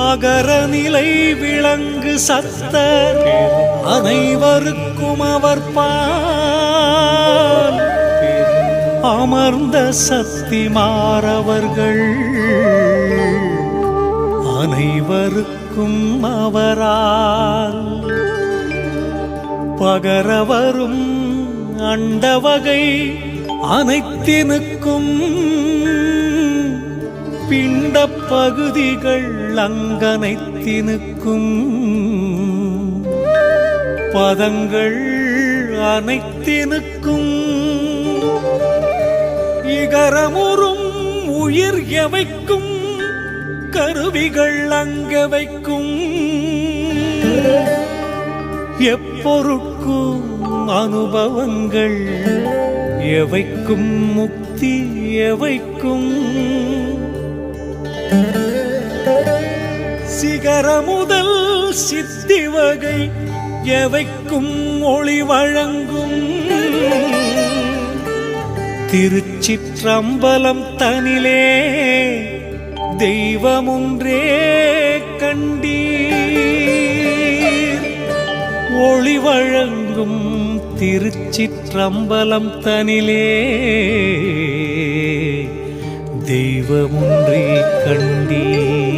அகரநிலை விளங்கு சத்த அனைவருக்கும் அவர் பால். அமர்ந்த சக்தி மாறவர்கள். அனைவருக்கும் அவரால். பகரவரும் அண்டவகை அனைத்தினுக்கும் பிண்ட பகுதிகள் அங்கனைத்தினுக்கும் பதங்கள் அனைத்தினுக்கும் இகரமுறும் உயிர் எவைக்கும்? கருவிகள் அங்க வைக்கும். எப்பொருட்கும் அனுபவங்கள் எவைக்கும்? முக்தி எவைக்கும்? சித்தி வகை எவைக்கும் ஒளி வழங்கும். திருச்சிற்றம்பலம் தனிலே தெய்வமுன்றே கண்டீர். ஒளி வழங்கும் திருச்சிற்றம்பலம் தனிலே தெய்வமுன்றே கண்டீர்.